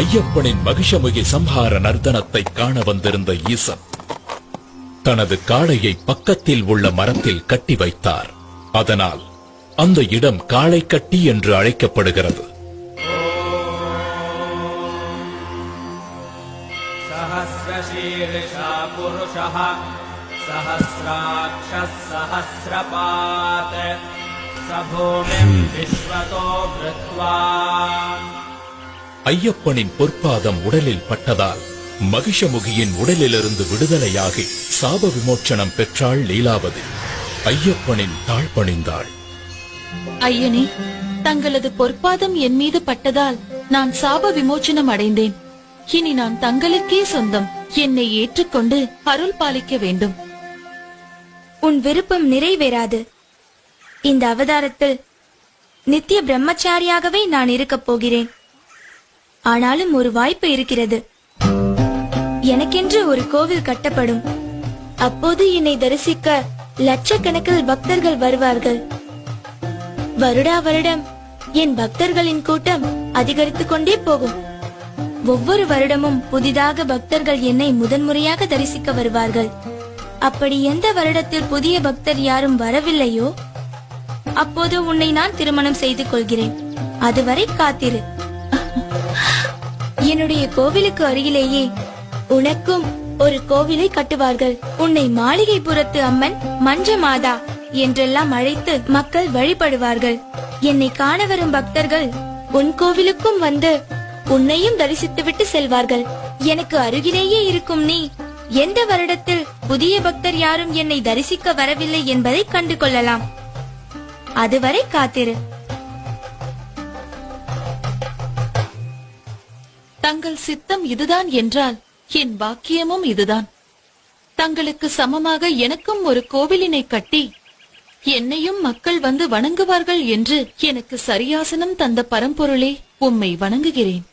ஐயப்பனின் மகிஷமுகி சம்ஹார நர்த்தனத்தை காண வந்திருந்த ஈசன் தனது காளையை பக்கத்தில் உள்ள மரத்தில் கட்டி வைத்தார். அதனால் அந்த இடம் காளை கட்டி என்று அழைக்கப்படுகிறது. சகசிரபாத் சபூமிம் விஸ்வதோ ஐயப்பனின் பொற்பாதம் உடலில் பட்டதால் மகிஷமுகியின் உடலிலிருந்து விடுதலையாகி சாப விமோச்சனம் பெற்றாள் லீலாவதி. ஐயப்பனின் தாழ்பணிந்தாள் ஐயனே தங்களது பொற்பாதம் என் மீது பட்டதால் நான் சாப விமோச்சனம் அடைந்தேன். இனி நான் தங்களுக்கே சொந்தம். என்னை ஏற்றுக்கொண்டு அருள் பாலிக்க வேண்டும். உன் விருப்பம் நிறைவேறாது. இந்த அவதாரத்தில் நித்திய பிரம்மச்சாரியாகவே நான் இருக்கப் போகிறேன். ஆனாலும் ஒரு வாய்ப்பு இருக்கிறது. எனக்கென்று ஒரு கோவில் கட்டப்படும். அப்போது என்னை தரிசிக்க லட்சக்கணக்கில் பக்தர்கள் வருவார்கள். வருடா வருடம் என் பக்தர்களின் கூட்டம் அதிகரித்துக் கொண்டே போகும். ஒவ்வொரு வருடமும் புதிதாக பக்தர்கள் என்னை முதன்முறையாக தரிசிக்க வருவார்கள். அப்படி எந்த வருடத்தில் புதிய பக்தர் யாரும் வரவில்லையோ அப்போது உன்னை நான் திருமணம் செய்து கொள்கிறேன். அதுவரை காத்திரு. என்னுடைய கோவிலுக்கு அருகிலேயே உனக்கும் ஒரு கோவிலை கட்டுவார்கள். உன்னை மாளிகைபுரத்து அம்மன் மஞ்ச மாதா என்றெல்லாம் அழைத்து மக்கள் வழிபடுவார்கள். என்னை காண வரும் பக்தர்கள் உன் கோவிலுக்கும் வந்து உன்னையும் தரிசித்துவிட்டு செல்வார்கள். எனக்கு அருகிலேயே இருக்கும் நீ எந்த வருடத்தில் புதிய பக்தர் யாரும் என்னை தரிசிக்க வரவில்லை என்பதை கண்டு கொள்ளலாம் அதுவரை காத்திரு. தங்கள் சித்தம் இதுதான் என்றால் என் பாக்கியமும் இதுதான். தங்களுக்கு சமமாக எனக்கும் ஒரு கோவிலினை கட்டி என்னையும் மக்கள் வந்து வணங்குவார்கள் என்று எனக்கு சரியாசனம் தந்த பரம்பொருளே உம்மை வணங்குகிறேன்.